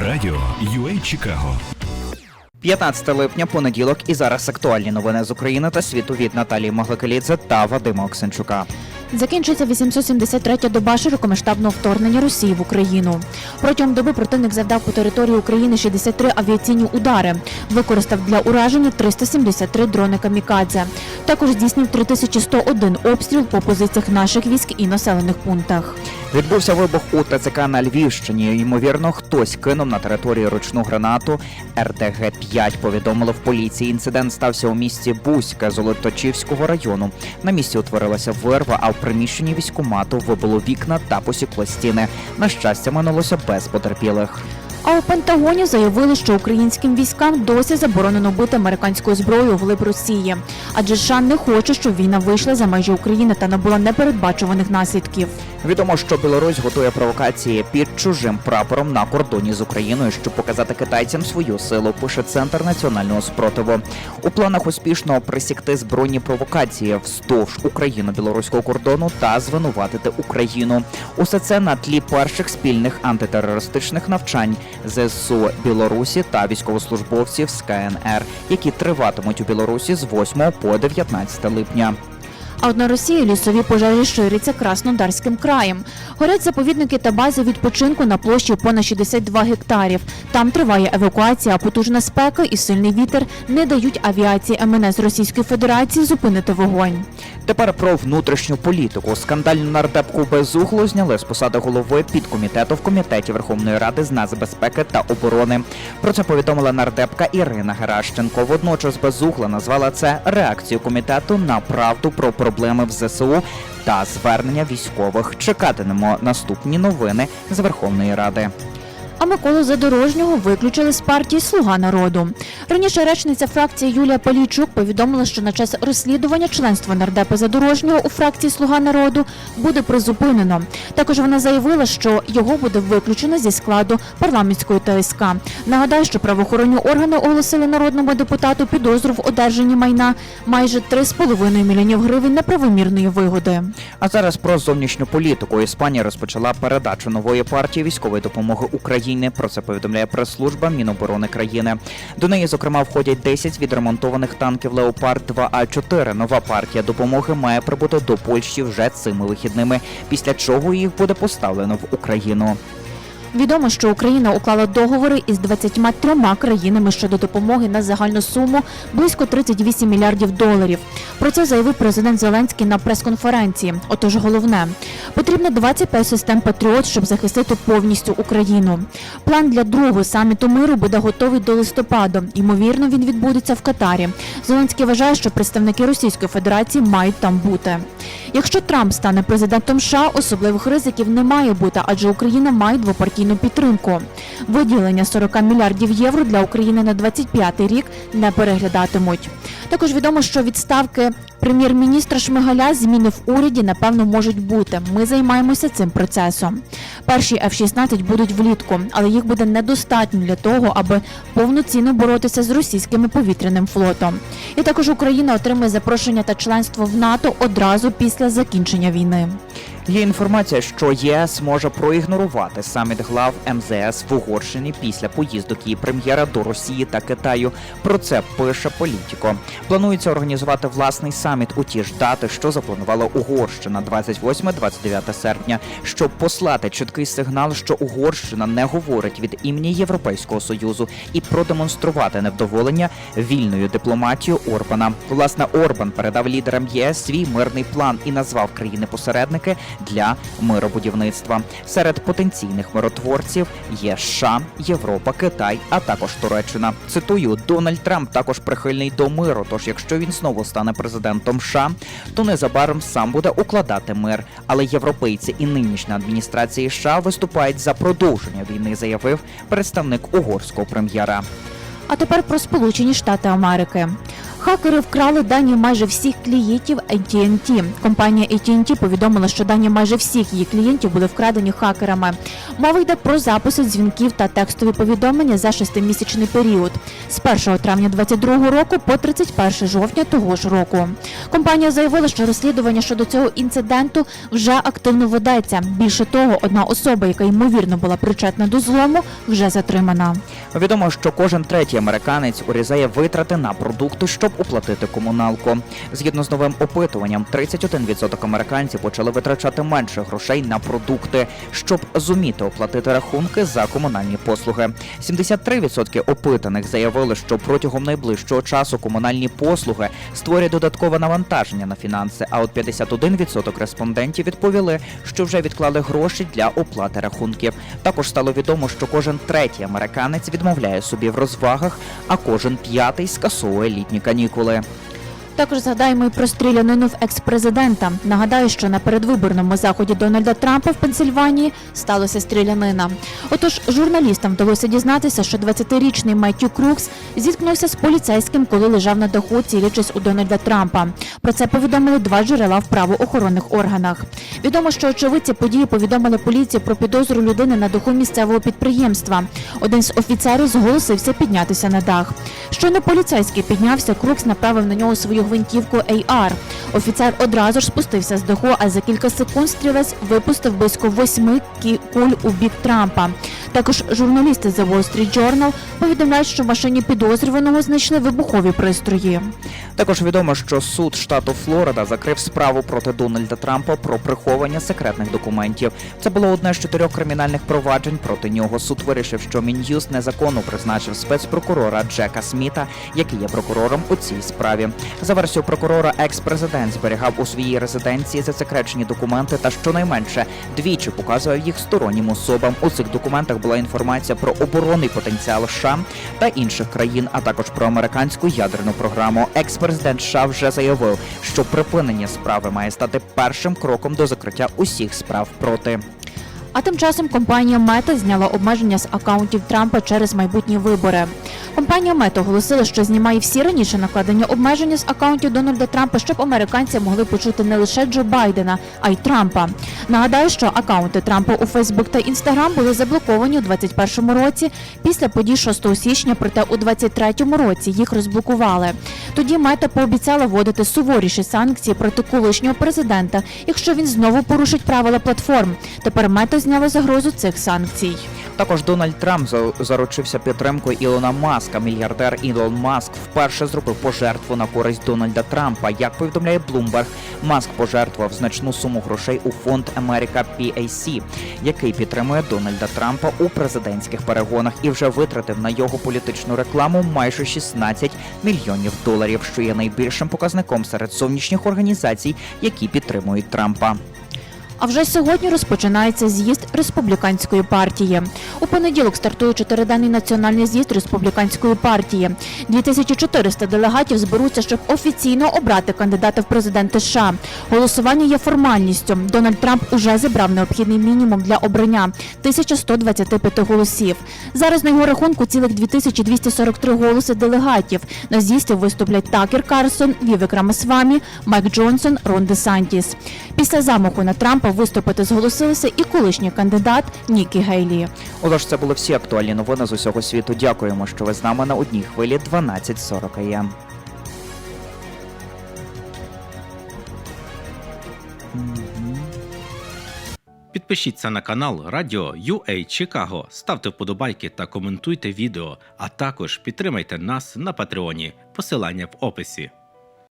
Радіо UA Чикаго. 15 липня, понеділок, і зараз актуальні новини з України та світу від Наталії Маглакалідзе та Вадима Оксенчука. Закінчується 873-я доба широкомасштабного вторгнення Росії в Україну. Протягом доби противник завдав по території України 63 авіаційні удари, використав для ураження 373 дрони камікадзе. Також здійснив 3101 обстріл по позиціях наших військ і населених пунктах. Відбувся вибух у ТЦК на Львівщині. Ймовірно, хтось кинув на території ручну гранату. РДГ-5 повідомило в поліції. Інцидент стався у місті Бузьке Золоточівського району. На місці утворилася вирва, а в приміщенні військкомату вибило вікна та посікло стіни. На щастя, минулося без потерпілих. А у Пентагоні заявили, що українським військам досі заборонено бити американською зброєю вглиб Росії, адже США не хоче, щоб війна вийшла за межі України та набула непередбачуваних наслідків. Відомо, що Білорусь готує провокації під чужим прапором на кордоні з Україною, щоб показати китайцям свою силу. Пише центр національного спротиву. У планах успішно присікти збройні провокації вздовж україно-білоруського кордону та звинуватити Україну. Усе це на тлі перших спільних антитерористичних навчань ЗСУ Білорусі та військовослужбовців з КНР, які триватимуть у Білорусі з 8 по 19 липня. А от на Росії лісові пожежі ширяться Краснодарським краєм. Горять заповідники та бази відпочинку на площі понад 62 гектарів. Там триває евакуація, потужна спека і сильний вітер не дають авіації МНС Російської Федерації зупинити вогонь. Тепер про внутрішню політику. Скандальну нардепку Безуглу зняли з посади голови підкомітету в комітеті Верховної Ради з нацбезпеки та оборони. Про це повідомила нардепка Ірина Геращенко. Водночас Безугла назвала це реакцією комітету на правду про проблеми в ЗСУ та звернення військових. Чекатимемо наступні новини з Верховної Ради. А Миколу Задорожнього виключили з партії Слуга народу. Раніше речниця фракції Юлія Полійчук повідомила, що на час розслідування членства нардепа Задорожнього у фракції Слуга народу буде призупинено. Також вона заявила, що його буде виключено зі складу парламентської ТСК. Нагадаю, що правоохоронні органи оголосили народному депутату підозру в одержанні майна майже 3,5 мільйонів гривень неправомірної вигоди. А зараз про зовнішню політику. Іспанія розпочала передачу нової партії військової допомоги Україні. Про це повідомляє прес-служба Міноборони країни. До неї, зокрема, входять 10 відремонтованих танків Леопард 2 А 4 Нова партія допомоги має прибути до Польщі вже цими вихідними, після чого їх буде поставлено в Україну. Відомо, що Україна уклала договори із 23 країнами щодо допомоги на загальну суму близько 38 мільярдів доларів. Про це заявив президент Зеленський на прес-конференції. Отож, головне потрібно 25 систем Патріот, щоб захистити повністю Україну. План для другого саміту миру буде готовий до листопада. Ймовірно, він відбудеться в Катарі. Зеленський вважає, що представники Російської Федерації мають там бути. Якщо Трамп стане президентом США, особливих ризиків не має бути, адже Україна має двопартійну підтримку. Виділення 40 мільярдів євро для України на 25 рік не переглядатимуть. Також відомо, що відставки прем'єр-міністра Шмигаля зміни в уряді напевно можуть бути. Ми займаємося цим процесом. Перші F-16 будуть влітку, але їх буде недостатньо для того, аби повноцінно боротися з російським повітряним флотом. І також Україна отримує запрошення та членство в НАТО одразу після закінчення війни. Є інформація, що ЄС може проігнорувати саміт глав МЗС в Угорщині після поїздок її прем'єра до Росії та Китаю. Про це пише Політіко. Планується організувати власний саміт у ті ж дати, що запланувала Угорщина 28-29 серпня, щоб послати чіткий сигнал, що Угорщина не говорить від імені Європейського союзу і продемонструвати невдоволення вільною дипломатією Орбана. Власне, Орбан передав лідерам ЄС свій мирний план і назвав країни-посередники для миробудівництва. Серед потенційних миротворців є США, Європа, Китай, а також Туреччина. Цитую, Дональд Трамп також прихильний до миру. Тож, якщо він знову стане президентом США, то незабаром сам буде укладати мир. Але європейці і нинішня адміністрація США виступають за продовження війни, заявив представник угорського прем'єра. А тепер про Сполучені Штати Америки. Хакери вкрали дані майже всіх клієнтів AT&T. Компанія AT&T повідомила, що дані майже всіх її клієнтів були вкрадені хакерами. Мова йде про записи дзвінків та текстові повідомлення за шестимісячний період з 1 травня 2022 року по 31 жовтня того ж року. Компанія заявила, що розслідування щодо цього інциденту вже активно ведеться. Більше того, одна особа, яка ймовірно була причетна до злому, вже затримана. Відомо, що кожен третій американець урізає витрати на продукти, щоб оплатити комуналку. Згідно з новим опитуванням, 31% американців почали витрачати менше грошей на продукти, щоб зуміти оплатити рахунки за комунальні послуги. 73% опитаних заявили, що протягом найближчого часу комунальні послуги створять додаткове навантаження на фінанси. А от 51% респондентів відповіли, що вже відклали гроші для оплати рахунків. Також стало відомо, що кожен третій американець відмовляє собі в розвагах, а кожен п'ятий скасовує літні канікули канікули. Також згадаємо і про стрілянину в екс-президента. Нагадаю, що на передвиборному заході Дональда Трампа в Пенсильванії сталося стрілянина. Отож, журналістам вдалося дізнатися, що 20-річний Меттю Крукс зіткнувся з поліцейським, коли лежав на даху, цілячись у Дональда Трампа. Про це повідомили два джерела в правоохоронних органах. Відомо, що очевидці події повідомили поліції про підозру людини на даху місцевого підприємства. Один з офіцерів зголосився піднятися на дах. Щойно поліцейський піднявся, Крукс направив на нього свою гвинтівку AR. Офіцер одразу ж спустився з даху, а за кілька секунд стрілець випустив близько восьми куль у бік Трампа. Також журналісти The Wall Street Journal повідомляють, що в машині підозрюваного знайшли вибухові пристрої. Також відомо, що суд штату Флорида закрив справу проти Дональда Трампа про приховання секретних документів. Це було одне з чотирьох кримінальних проваджень проти нього. Суд вирішив, що Мін'юст незаконно призначив спецпрокурора Джека Сміта, який є прокурором у цій справі. За версією прокурора, екс-президент зберігав у своїй резиденції засекречені документи та щонайменше двічі показував їх стороннім особам. У цих документах була інформація про оборонний потенціал США та інших країн, а також про американську ядерну програму. Екс-президент США вже заявив, що припинення справи має стати першим кроком до закриття усіх справ проти. А тим часом компанія Мета зняла обмеження з акаунтів Трампа через майбутні вибори. Компанія Мета оголосила, що знімає всі раніше накладені обмеження з акаунтів Дональда Трампа, щоб американці могли почути не лише Джо Байдена, а й Трампа. Нагадаю, що акаунти Трампа у Фейсбук та Інстаграм були заблоковані у 2021 році після подій 6 січня, проте у 2023 році їх розблокували. Тоді Мета пообіцяла вводити суворіші санкції проти колишнього президента, якщо він знову порушить правила платформ. Тепер Мета зняла загрозу цих санкцій. Також Дональд Трамп заручився підтримкою Ілона Маска. Мільярдер Ілон Маск вперше зробив пожертву на користь Дональда Трампа. Як повідомляє Bloomberg, Маск пожертвував значну суму грошей у фонд Америка PAC, який підтримує Дональда Трампа у президентських перегонах і вже витратив на його політичну рекламу майже 16 мільйонів доларів, що є найбільшим показником серед зовнішніх організацій, які підтримують Трампа. А вже сьогодні розпочинається з'їзд республіканської партії. У понеділок стартує чотириденний національний з'їзд республіканської партії. 2400 делегатів зберуться, щоб офіційно обрати кандидата в президенти США. Голосування є формальністю. Дональд Трамп уже зібрав необхідний мінімум для обрання 1125 голосів. Зараз на його рахунку цілих 2243 голоси делегатів. На з'їзді виступлять Такер Карсон, Вівек Рамасвамі, Майк Джонсон, Рон Де Сантіс. Після замаху на Трампа виступити зголосилися і колишній кандидат Нікі Гейлі. Отож, це були всі актуальні новини з усього світу. Дякуємо, що ви з нами на одній хвилі 12.40 АМ. Підпишіться на канал Радіо UA Чикаго, ставте вподобайки та коментуйте відео, а також підтримайте нас на Патреоні. Посилання в описі.